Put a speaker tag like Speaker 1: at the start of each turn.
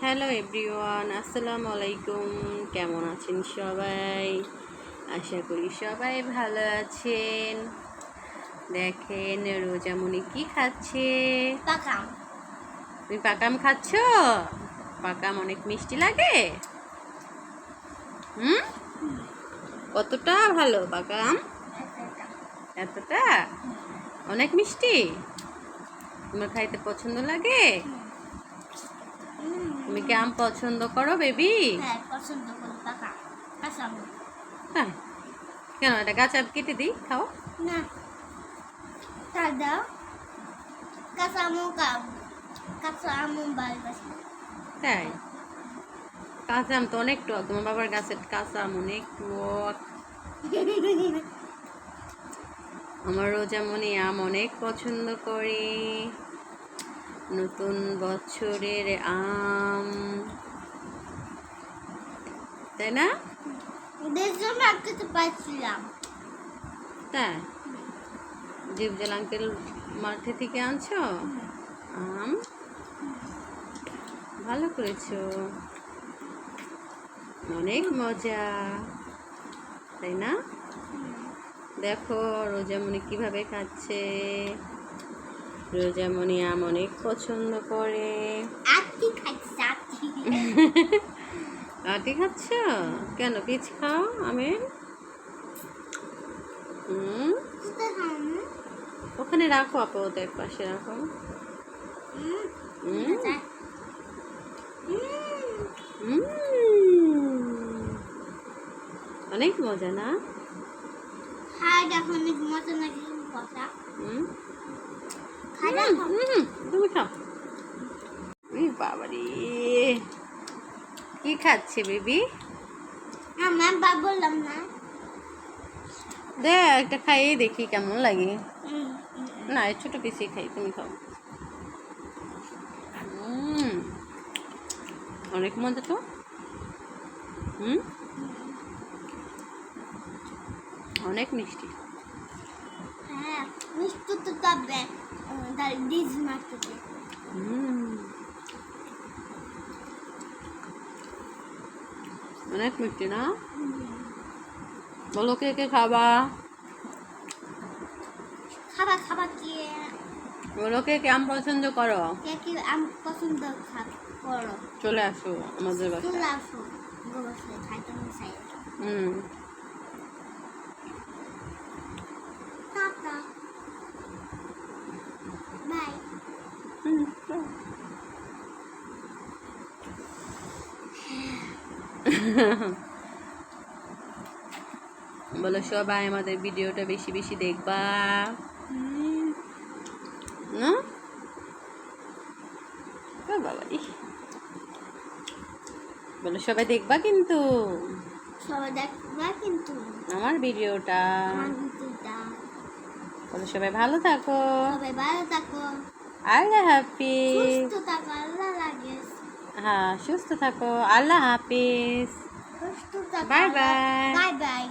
Speaker 1: Hello everyone আসসালামু আলাইকুম। কেমন আছেন সবাই? আশা করি সবাই ভালো আছেন। দেখেন রোজামণি কি খাচ্ছে?
Speaker 2: পাকাম।
Speaker 1: তুমি পাকাম খাচ্ছ? পাকাম অনেক মিষ্টি লাগে? হুম? কতটা ভালো পাকাম? এতটা? অনেক মিষ্টি? তোমার খাইতে পছন্দ লাগে? তুমি কি আম পছন্দ করো বেবি?
Speaker 2: হ্যাঁ পছন্দ করি পাকা কাঁচাম
Speaker 1: হ্যাঁ। কেন এটা গাছ আর কেটে দিই খাও।
Speaker 2: না। তার দাও। কাঁচা আমও কাঁচা আমও বাড়ি বাসি
Speaker 1: তাই? কাঁচা আম তো অনেক টক। তোমার বাবার গাছের কাঁচা আম অনেক টক। আমার রোজামণি আম অনেক পছন্দ করে। নতুন বছরের আম। তাই না?
Speaker 2: পারছিলাম
Speaker 1: তাই? জীবজল আঙ্কেল মাঠে থেকে আনছো? আম? ভালো করেছ। অনেক মজা। তাই না? দেখো রোজামণি কীভাবে খাচ্ছে। রোজামণি আম অনেক পছন্দ করে। আটি খাচ্ছ? কেন পিচ খাও হুম? ওখানে রাখো আপাতত এক পাশে রাখো। অনেক মজা না?
Speaker 2: খাই দেখো অনেক মজা নাকি কথা
Speaker 1: হুম, তুমি খাও। বাবারে। কি খাচ্ছে বেবি?
Speaker 2: আমার বা বললাম না।
Speaker 1: দে একটা খাইয়ে দেখি কেমন লাগে। না ছোট পিসি খাই তুমি খাও। অনেক মজা তো। হুম। অনেক মিষ্টি।
Speaker 2: হ্যাঁ মিষ্টি তো তবে তার ডিজ মারতে
Speaker 1: অনেক মিষ্টি না? বলো কে কে খাবা?
Speaker 2: খাবা খাবার কি?
Speaker 1: বলো কে কে আম পছন্দ করো?
Speaker 2: কে কি আম পছন্দ করো।
Speaker 1: চলে আসো আমাদের
Speaker 2: চলে
Speaker 1: বাসায়।
Speaker 2: আসো গোবসে খাইতে
Speaker 1: হুম
Speaker 2: টাটা বাই
Speaker 1: হুম বলো সবাই আমাদের ভিডিওটা বেশি বেশি দেখবা। না? বাবা বলো সবাই দেখবা কিন্তু।
Speaker 2: সবাই দেখবা কিন্তু।
Speaker 1: আমার ভিডিওটা।
Speaker 2: আমার ভিডিওটা।
Speaker 1: বলো সবাই ভালো থাকো।
Speaker 2: সবাই ভালো থাকো।
Speaker 1: আল্লাহ হাফিজ।
Speaker 2: সুস্থ থাকো আল্লাহ লাগে
Speaker 1: হ্যাঁ সুস্থ থাকো আল্লাহ হাফিজ বাই bye.
Speaker 2: Bye bye